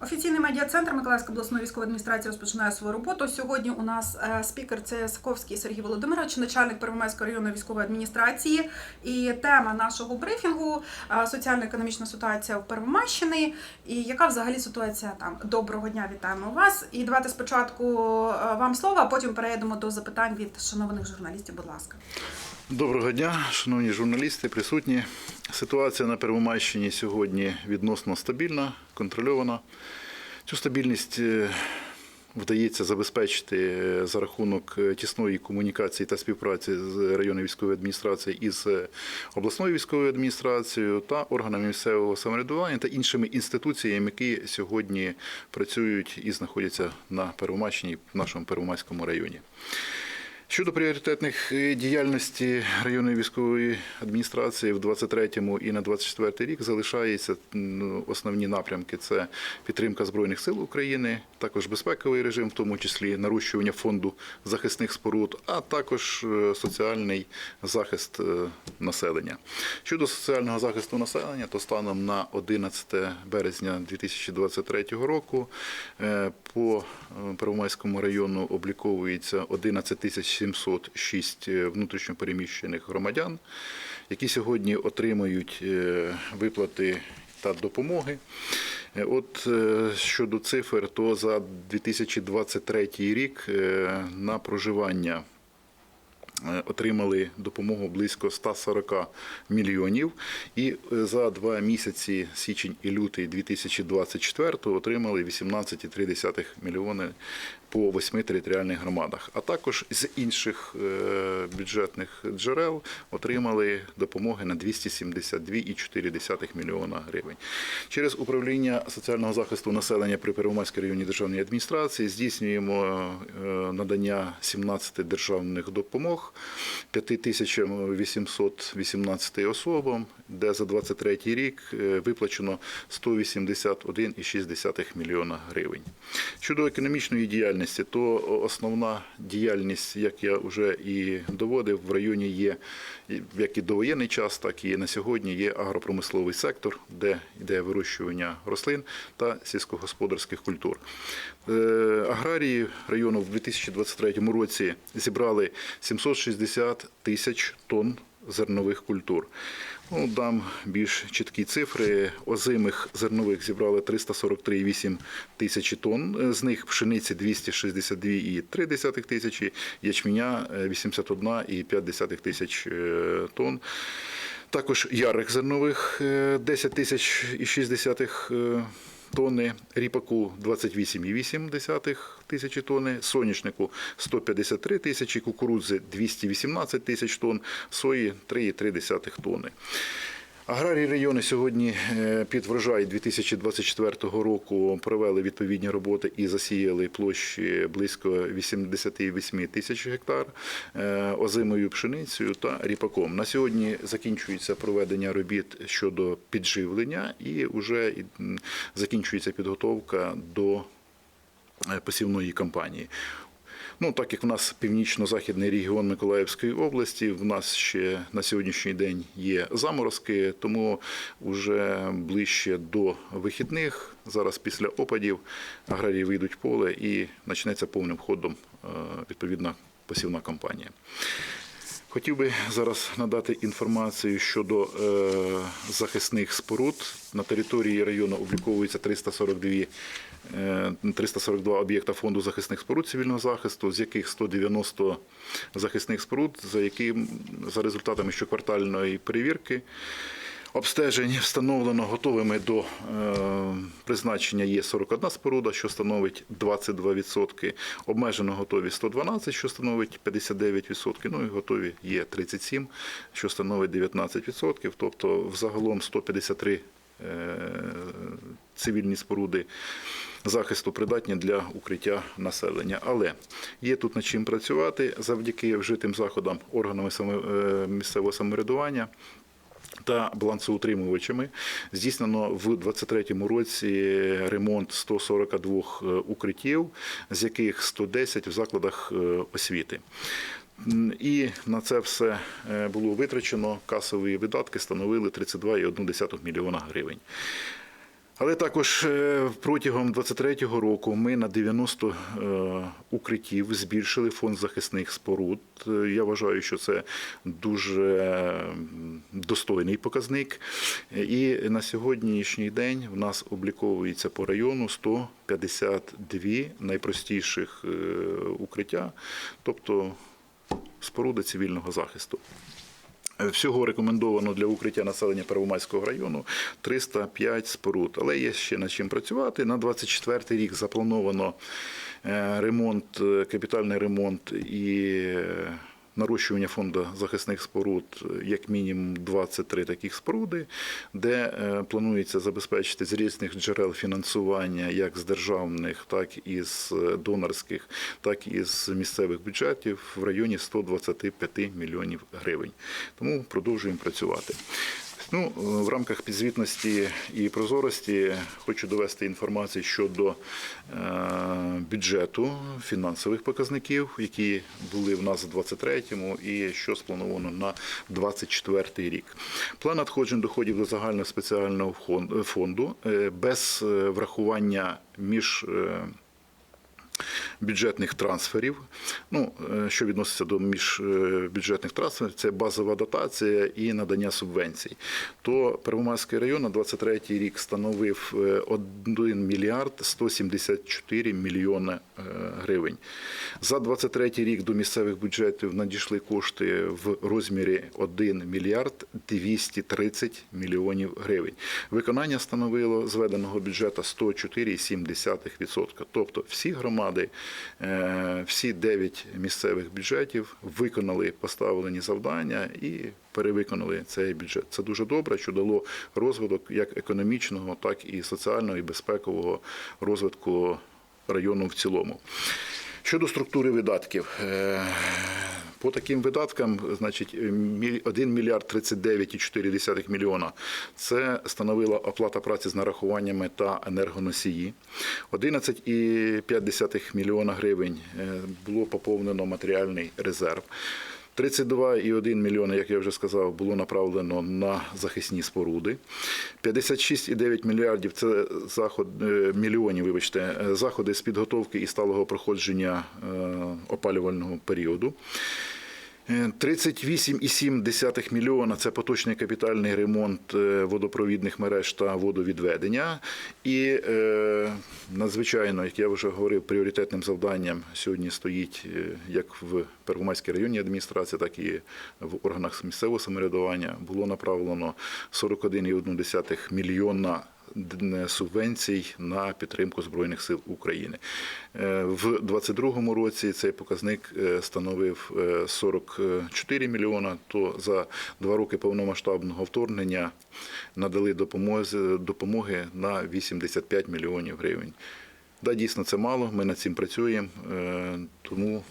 Офіційний медіа-центр Миколаївської обласної військової адміністрації розпочинає свою роботу. Сьогодні у нас е, спікер це Саковський Сергій Володимирович, начальник Первомайської районної військової адміністрації. І тема нашого брифінгу е, соціально-економічна ситуація в Первомайщині. І яка взагалі ситуація там? Доброго дня, вітаємо вас. І давайте спочатку е, вам слово, а потім перейдемо до запитань від шановних журналістів. Будь ласка. Доброго дня, шановні журналісти, присутні. Ситуація на Первомайщині сьогодні відносно стабільна, контрольована. Цю стабільність е, вдається забезпечити е, за рахунок е, тісної комунікації та співпраці з районною військовою адміністрацією із обласною військовою адміністрацією та органами місцевого самоврядування та іншими інституціями, які сьогодні працюють і знаходяться на Первомайщині в нашому Первомайському районі. Щодо пріоритетних е, діяльності районної військової адміністрації в 23-му і на 24-й рік залишаються основні напрямки: це підтримка збройних сил України, також безпековий режим, в тому числі нарощування фонду захисних споруд, а також е, соціальний захист е, населення. Щодо соціального захисту населення, то станом на 11 березня 2023 року по Первомайському району обліковується 11 тисяч 706 внутрішньопереміщених громадян, які сьогодні отримують е, виплати та допомоги. Е, От е, щодо цифр, то за 2023 рік е, на проживання е, отримали допомогу близько 140 мільйонів. І е, за два місяці, січень і лютий 2024 отримали 18,3 мільйони по восьми територіальних громадах. А також з інших е, бюджетних джерел отримали допомоги на 272,4 мільйона гривень. Через управління соціального захисту населення при Первомайській районній державній адміністрації здійснюємо е, надання 17 державних допомог 5818 особам, де за 23 рік е, виплачено 181,6 мільйона гривень. Щодо економічної діяльності, то основна діяльність, як я вже і доводив, в районі є як і довоєнний час, так і на сьогодні є агропромисловий сектор, де йде вирощування рослин та сільськогосподарських культур. Е, Аграрії району в 2023 році зібрали 760 тисяч тонн зернових культур. Ну, дам більш чіткі цифри. Озимих зернових зібрали 343,8 тисячі тонн. З них пшениці 262,3 тисячі, ячменя е, 81,5 тисяч е, тонн. Також ярих зернових е, 10 тисяч і 60 е, тонни, ріпаку 28,8 тисячі тонни, соняшнику 153 тисячі, кукурудзи 218 тисяч тонн, сої 3,3 тонни. Аграрії райони сьогодні е, під врожай 2024 року провели відповідні роботи і засіяли площі близько 88 тисяч гектар е, озимою пшеницею та ріпаком. На сьогодні закінчується проведення робіт щодо підживлення і вже закінчується підготовка до е, посівної кампанії. Ну, так як в нас північно-західний регіон Миколаївської області, в нас ще на сьогоднішній день є заморозки, тому вже ближче до вихідних, зараз після опадів, аграрії вийдуть в поле і почнеться повним ходом е, відповідна посівна кампанія. Хотів би зараз надати інформацію щодо е, захисних споруд. На території району обліковується 342, е, 342 об'єкта фонду захисних споруд цивільного захисту, з яких 190 захисних споруд, за які за результатами щоквартальної перевірки. Обстежень встановлено готовими до е, призначення є 41 споруда, що становить 22%. Обмежено готові 112, що становить 59%. Ну і готові є 37, що становить 19%. Тобто взагалом 153 е, цивільні споруди захисту придатні для укриття населення. Але є тут над чим працювати завдяки вжитим заходам органами е, місцевого самоврядування та балансоутримувачами. Здійснено в 2023 році ремонт 142 укриттів, з яких 110 в закладах е, освіти. І на це все е, було витрачено. Касові видатки становили 32,1 мільйона гривень. Але також е, протягом 23-го року ми на 90 е, укриттів збільшили фонд захисних споруд. Я вважаю, що це дуже достойний показник. І на сьогоднішній день в нас обліковується по району 152 найпростіших укриття, тобто споруди цивільного захисту. Всього рекомендовано для укриття населення Первомайського району 305 споруд. Але є ще над чим працювати. На 24 рік заплановано е, ремонт, е, капітальний ремонт і е, нарощування фонду захисних споруд, е, як мінімум 23 таких споруди, де е, планується забезпечити з різних джерел фінансування, як з державних, так і з е, донорських, так і з місцевих бюджетів в районі 125 мільйонів гривень. Тому продовжуємо працювати. Ну, е, в рамках підзвітності і прозорості хочу довести інформацію щодо е, бюджету фінансових показників, які були в нас у 23-му і що сплановано на 24-й рік. План надходжень доходів до загального спеціального фонду е, без врахування між бюджетних трансферів. Ну, е, що відноситься до міжбюджетних трансферів, це базова дотація і надання субвенцій. То Первомайський район на 23 рік становив е, 1 мільярд 174 мільйони е, гривень. За 23 рік до місцевих бюджетів надійшли кошти в розмірі 1 мільярд 230 мільйонів гривень. Виконання становило зведеного бюджету 104,7%. Тобто всі громади, е, всі дев'ять місцевих бюджетів виконали поставлені завдання і перевиконали цей бюджет. Це дуже добре, що дало розвиток як економічного, так і соціального і безпекового розвитку району в цілому. Щодо структури видатків, е, по таким видаткам, значить, мі- 1 мільярд 39,4 мільйона це становила оплата праці з нарахуваннями та енергоносії. 11,5 мільйона гривень е, було поповнено матеріальний резерв. 32,1 мільйона, як я вже сказав, було направлено на захисні споруди. 56,9 мільярдів це заход е, мільйонів, вибачте, е, заходи з підготовки і сталого проходження е, опалювального періоду. Е, 38,7 мільйона це поточний капітальний ремонт е, водопровідних мереж та водовідведення. І е, надзвичайно, як я вже говорив, пріоритетним завданням сьогодні стоїть е, як в Первомайській районній адміністрації, так і в органах місцевого самоврядування було направлено 41,1 мільйона субвенцій на підтримку Збройних сил України. Е, В 2022 році цей показник е, становив е, 44 мільйона, то за два роки повномасштабного вторгнення надали допомоги на 85 мільйонів гривень. Да, дійсно, це мало, ми над цим працюємо, е, тому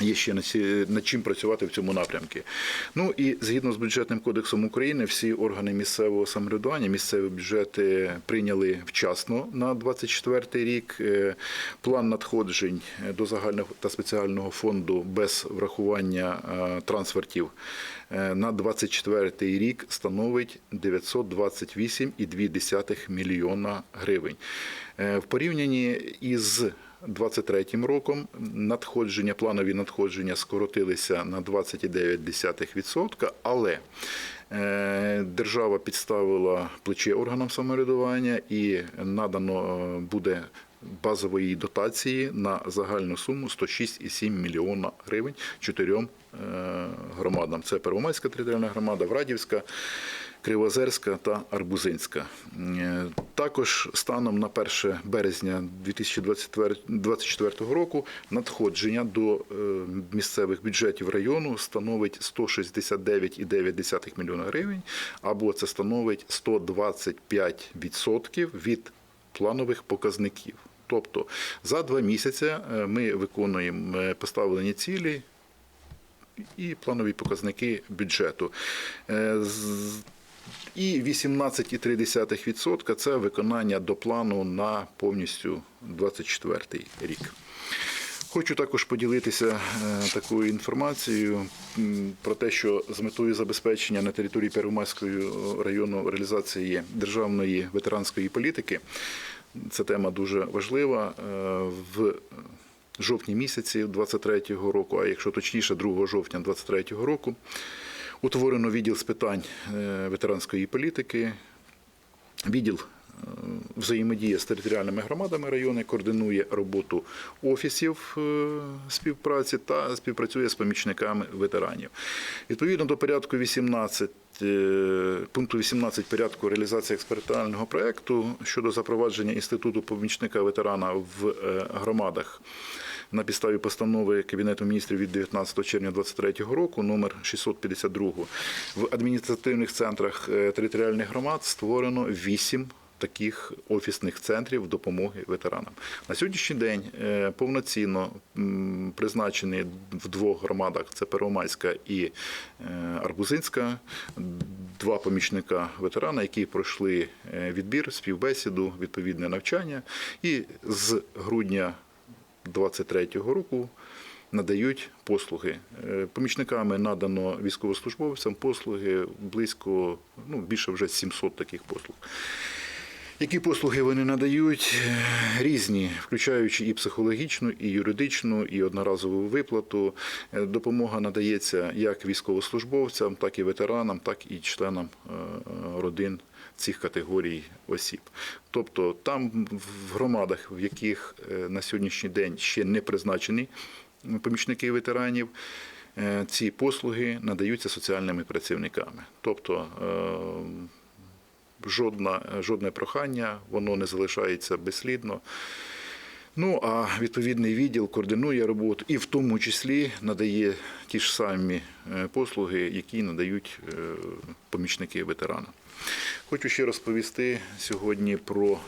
Є ще над чим працювати в цьому напрямку. Ну і згідно з бюджетним кодексом України, всі органи місцевого самоврядування, місцеві бюджети прийняли вчасно на 24 рік. Е, План надходжень до загального та спеціального фонду без врахування е, трансфертів е, на 24 рік становить 928,2 мільйона гривень. Е, В порівнянні із 23 роком надходження, планові надходження скоротилися на 29%, але е, держава підставила плече органам самоврядування і надано е, буде базової дотації на загальну суму 106,7 мільйона гривень чотирьом е, громадам. Це Первомайська територіальна громада, Врадівська, Кривозерська та Арбузинська. Е, Також станом на 1 березня 2024 року надходження до е, місцевих бюджетів району становить 169,9 мільйона гривень, або це становить 125% від планових показників. Тобто за два місяці е, ми виконуємо поставлені цілі і планові показники бюджету. І 18,3% це виконання до плану на повністю 24 рік. Хочу також поділитися е, такою інформацією про те, що з метою забезпечення на території Первомайського району реалізації державної ветеранської політики. Ця тема дуже важлива. е, В жовтні місяці 23-го року, а якщо точніше, 2 жовтня 23-го року, утворено відділ з питань е, ветеранської політики. Відділ е, взаємодіє з територіальними громадами району, координує роботу офісів е, співпраці та співпрацює з помічниками ветеранів. Відповідно до порядку 18 е, пункту 18 порядку реалізації експериментального проекту щодо запровадження інституту помічника ветерана в громадах. На підставі постанови Кабінету міністрів від 19 червня 2023 року, номер 652, в адміністративних центрах е, територіальних громад створено 8 таких офісних центрів допомоги ветеранам. На сьогоднішній день е, повноцінно призначені в двох громадах: це Первомайська і е, Арбузинська, два помічника ветерана, які пройшли відбір, співбесіду, відповідне навчання, і з грудня 23-го року надають послуги. Е, Помічниками надано військовослужбовцям послуги близько, ну, більше вже 700 таких послуг. Які послуги вони надають? Е, Різні, включаючи і психологічну, і юридичну, і одноразову виплату. Е, Допомога надається як військовослужбовцям, так і ветеранам, так і членам родин цих категорій осіб. Тобто там в громадах, в яких е, на сьогоднішній день ще не призначені помічники ветеранів, е, ці послуги надаються соціальними працівниками. Тобто е, жодна, жодне прохання, воно не залишається безслідно. Ну а відповідний відділ координує роботу і в тому числі надає ті ж самі послуги, які надають помічники ветерана. Хочу ще розповісти сьогодні про е,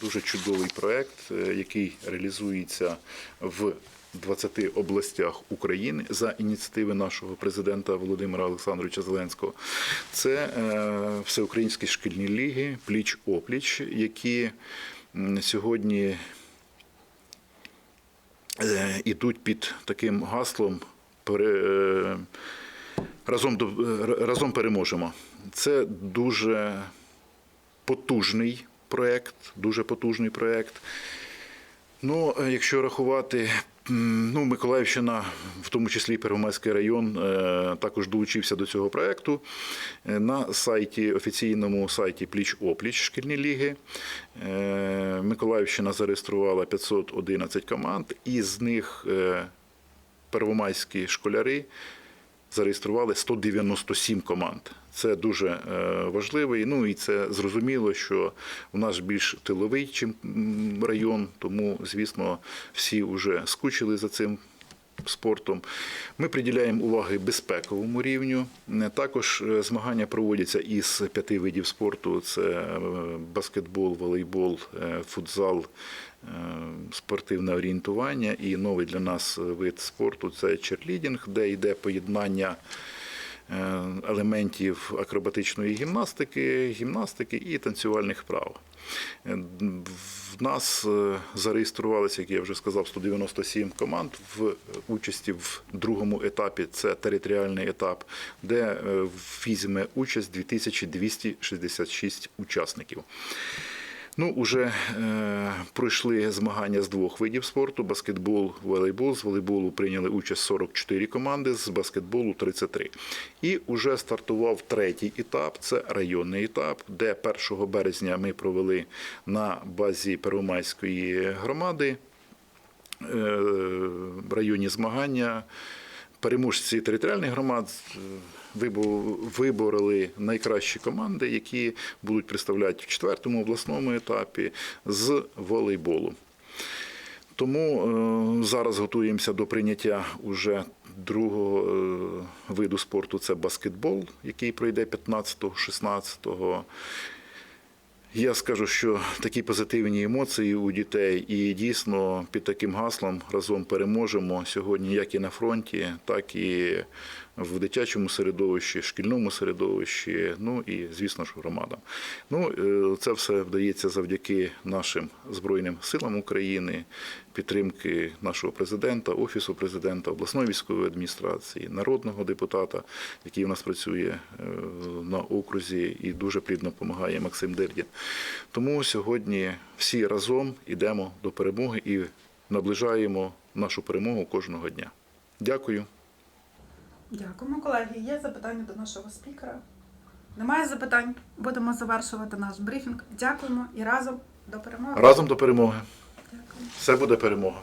дуже чудовий проект, е, який реалізується в 20 областях України за ініціативи нашого президента Володимира Олександровича Зеленського. Це е, всеукраїнські шкільні ліги пліч опліч, які сьогодні ідуть під таким гаслом разом, е, разом переможемо. Це дуже потужний проєкт, дуже потужний проєкт. Ну, е, якщо рахувати, ну, Миколаївщина, в тому числі Первомайський район, е, також долучився до цього проєкту. На сайті, офіційному сайті Пліч Опліч шкільні ліги. Миколаївщина зареєструвала 511 команд, і з них первомайські школяри зареєстрували 197 команд. Це дуже е, важливий. Ну і це зрозуміло, що у нас більш тиловий, чим район, тому, звісно, всі вже скучили за цим. Спортом ми приділяємо уваги безпековому рівню. Е, Також е, змагання проводяться із п'яти видів спорту: це баскетбол, волейбол, футзал, спортивне орієнтування. І новий для нас вид спорту це черлідінг, де йде поєднання е, елементів акробатичної гімнастики, гімнастики і танцювальних вправ. Е, В нас е, зареєструвалися, як я вже сказав, 197 команд в участі в другому етапі. Це територіальний етап, де е, візьме участь 2266 учасників. Ну, уже е, пройшли змагання з двох видів спорту: баскетбол, волейбол. З волейболу прийняли участь 44 команди, з баскетболу 33. І вже стартував третій етап це районний етап, де 1 березня ми провели на базі Первомайської громади е, районні змагання. Переможці територіальних громад е, вибороли найкращі команди, які будуть представляти в четвертому обласному етапі з волейболу. Тому е, зараз готуємося до прийняття уже другого е, виду спорту це баскетбол, який пройде 15-16 я скажу, що такі позитивні емоції у дітей, і дійсно під таким гаслом разом переможемо сьогодні, як і на фронті, так і в дитячому середовищі, шкільному середовищі, ну і, звісно ж, громадам. Ну, е, це все вдається завдяки нашим Збройним силам України, підтримки нашого президента, Офісу президента, обласної військової адміністрації, народного депутата, який у нас працює е, на окрузі і дуже плідно допомагає Максим Дирдін. Тому сьогодні всі разом йдемо до перемоги і наближаємо нашу перемогу кожного дня. Дякую. Дякуємо, колеги. Є запитання до нашого спікера? Немає запитань. Будемо завершувати наш брифінг. Дякуємо і разом до перемоги. Разом до перемоги. Дякую. Все буде перемога.